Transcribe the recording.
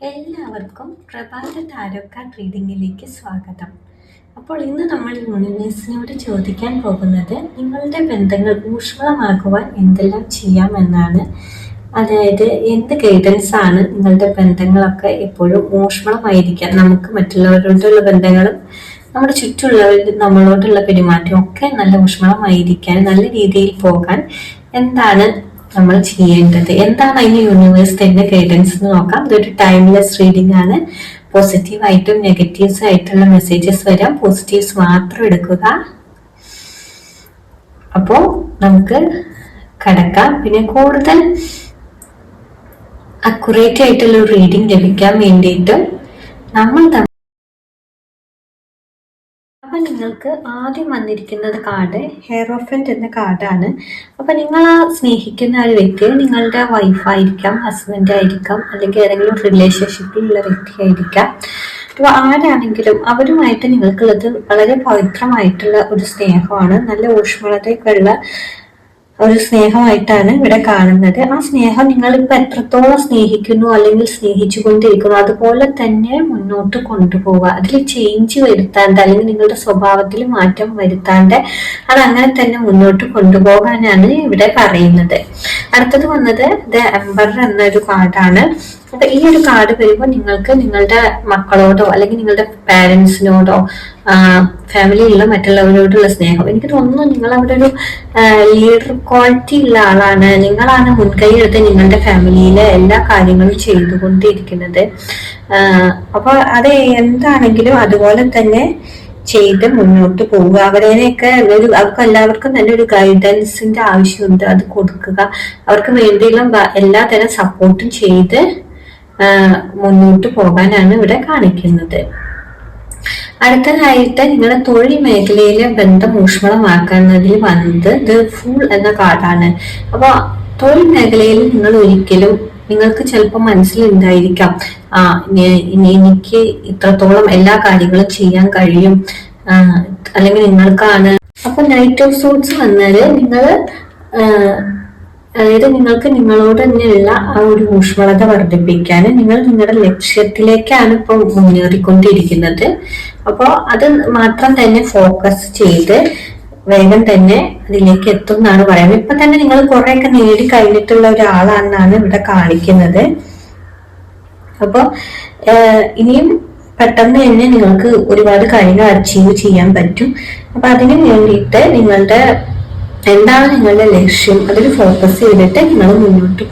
എല്ലാവർക്കും പ്രഭാത താരോക്കാർഡ് റീഡിങ്ങിലേക്ക് സ്വാഗതം. അപ്പോൾ ഇന്ന് നമ്മൾ യൂണിവേഴ്സിനോട് ചോദിക്കാൻ പോകുന്നത് നിങ്ങളുടെ ബന്ധങ്ങൾ ഊഷ്മളമാകുവാൻ എന്തെല്ലാം ചെയ്യാം എന്നാണ് അതായത് എന്ത് ഗൈഡൻസ് ആണ് നിങ്ങളുടെ ബന്ധങ്ങളൊക്കെ എപ്പോഴും ഊഷ്മളമായിരിക്കാൻ നമുക്ക് മറ്റുള്ളവരോടുള്ള ബന്ധങ്ങളും നമ്മുടെ ചുറ്റുമുള്ളവർ നമ്മളോടുള്ള പെരുമാറ്റം ഒക്കെ നല്ല ഊഷ്മളമായിരിക്കാൻ നല്ല രീതിയിൽ പോകാൻ എന്താണ് നമ്മൾ ചെയ്യേണ്ടത്. എന്താണ് അതിന് യൂണിവേഴ്സ് തന്നെ ഗൈഡൻസ് എന്ന് നോക്കാം. ഇതൊരു ടൈംലെസ് റീഡിംഗ് ആണ്. പോസിറ്റീവ് ആയിട്ടും നെഗറ്റീവ്സ് ആയിട്ടുള്ള മെസ്സേജസ് വരാം. പോസിറ്റീവ്സ് മാത്രം എടുക്കുക. അപ്പോൾ നമുക്ക് കടക്കാം. പിന്നെ കൂടുതൽ അക്യുറേറ്റ് ആയിട്ടുള്ള റീഡിംഗ് ലഭിക്കാൻ വേണ്ടിയിട്ട് നമ്മൾ അപ്പൊ നിങ്ങൾക്ക് ആദ്യം വന്നിരിക്കുന്നത് കാർഡ് ഹെയറോഫന്റ് എന്ന കാർഡാണ് അപ്പം നിങ്ങൾ ആ സ്നേഹിക്കുന്ന ഒരു വ്യക്തി നിങ്ങളുടെ വൈഫായിരിക്കാം ഹസ്ബൻഡ് ആയിരിക്കാം അല്ലെങ്കിൽ ഏതെങ്കിലും റിലേഷൻഷിപ്പിലുള്ള വ്യക്തിയായിരിക്കാം അപ്പോൾ ആരാണെങ്കിലും അവരുമായിട്ട് നിങ്ങൾക്കുള്ളത് വളരെ പവിത്രമായിട്ടുള്ള ഒരു സ്നേഹമാണ്. നല്ല ഊഷ്മളതയൊക്കെ ഉള്ള ഒരു സ്നേഹമായിട്ടാണ് ഇവിടെ കാണുന്നത്. ആ സ്നേഹം നിങ്ങൾ ഇപ്പൊ എത്രത്തോളം സ്നേഹിക്കുന്നു അല്ലെങ്കിൽ സ്നേഹിച്ചു കൊണ്ടിരിക്കുന്നു അതുപോലെ തന്നെ മുന്നോട്ട് കൊണ്ടുപോവുക. അതിൽ ചേഞ്ച് വരുത്താണ്ട് അല്ലെങ്കിൽ നിങ്ങളുടെ സ്വഭാവത്തിൽ മാറ്റം വരുത്താണ്ട് അത് അങ്ങനെ തന്നെ മുന്നോട്ട് കൊണ്ടുപോകാനാണ് ഇവിടെ പറയുന്നത്. അടുത്തത് വന്നത് ദ എംബർ എന്നൊരു കാർഡാണ്. അപ്പൊ ഈ ഒരു കാർഡ് വരുമ്പോൾ നിങ്ങൾക്ക് നിങ്ങളുടെ മക്കളോടോ അല്ലെങ്കിൽ നിങ്ങളുടെ പാരൻസിനോടോ ഫാമിലിയിലുള്ള മറ്റുള്ളവരോടുള്ള സ്നേഹം. എനിക്ക് തോന്നുന്നു നിങ്ങൾ അവിടെ ഒരു ലീഡർ ക്വാളിറ്റി ഉള്ള ആളാണ്. നിങ്ങളാണ് മുൻകൈ എടുത്ത് നിങ്ങളുടെ ഫാമിലിയിലെ എല്ലാ കാര്യങ്ങളും ചെയ്തുകൊണ്ടിരിക്കുന്നത്. അപ്പോൾ അത് എന്താണെങ്കിലും അതുപോലെ തന്നെ ചെയ്ത് മുന്നോട്ട് പോവുക. അവരേനെയൊക്കെ ഒരു അവർക്ക് എല്ലാവർക്കും തന്നെ ഒരു ഗൈഡൻസിന്റെ ആവശ്യമുണ്ട്. അത് കൊടുക്കുക. അവർക്ക് വേണ്ടിയുള്ള എല്ലാ തരം സപ്പോർട്ടും ചെയ്ത് മുന്നോട്ട് പോകാനാണ് ഇവിടെ കാണിക്കുന്നത്. അടുത്തതായിട്ട് നിങ്ങളുടെ തൊഴിൽ മേഖലയിലെ ബന്ധം ഊഷ്മളമാക്കുന്നതിൽ വന്നത് ദ ഫൂൾ എന്ന കാർഡാണ്. അപ്പോൾ തൊഴിൽ മേഖലയിൽ നിങ്ങൾ ഒരിക്കലും നിങ്ങൾക്ക് ചിലപ്പോൾ മനസ്സിലുണ്ടായിരിക്കാം. ആ എനിക്ക് ഇത്രത്തോളം എല്ലാ കാര്യങ്ങളും ചെയ്യാൻ കഴിയും. അല്ലെങ്കിൽ നിങ്ങൾക്കാണ്. അപ്പൊ നൈറ്റ് ഓഫ് സോട്ട്സ് വന്നാൽ നിങ്ങൾ അതായത് നിങ്ങൾക്ക് നിങ്ങളോട് തന്നെയുള്ള ആ ഒരു ഊഷ്മളത വർദ്ധിപ്പിക്കാൻ നിങ്ങൾ നിങ്ങളുടെ ലക്ഷ്യത്തിലേക്കാണ് ഇപ്പോൾ മുന്നേറിക്കൊണ്ടിരിക്കുന്നത്. അപ്പോൾ അത് മാത്രം തന്നെ ഫോക്കസ് ചെയ്ത് വേഗം തന്നെ അതിലേക്ക് എത്തും എന്നാണ് പറയുന്നത്. ഇപ്പൊ തന്നെ നിങ്ങൾ കുറെയൊക്കെ നേടി കഴിഞ്ഞിട്ടുള്ള ഒരാളാണെന്നാണ് ഇവിടെ കാണിക്കുന്നത്. അപ്പോൾ ഇനിയും പെട്ടെന്ന് തന്നെ നിങ്ങൾക്ക് ഒരുപാട് കാര്യങ്ങൾ അച്ചീവ് ചെയ്യാൻ പറ്റും. അപ്പൊ അതിനു വേണ്ടിയിട്ട് നിങ്ങളുടെ എന്താണ് നിങ്ങളുടെ ലക്ഷ്യം? അതിൽ ഫോക്കസ് ചെയ്തിട്ട് നിങ്ങൾ മുന്നോട്ട്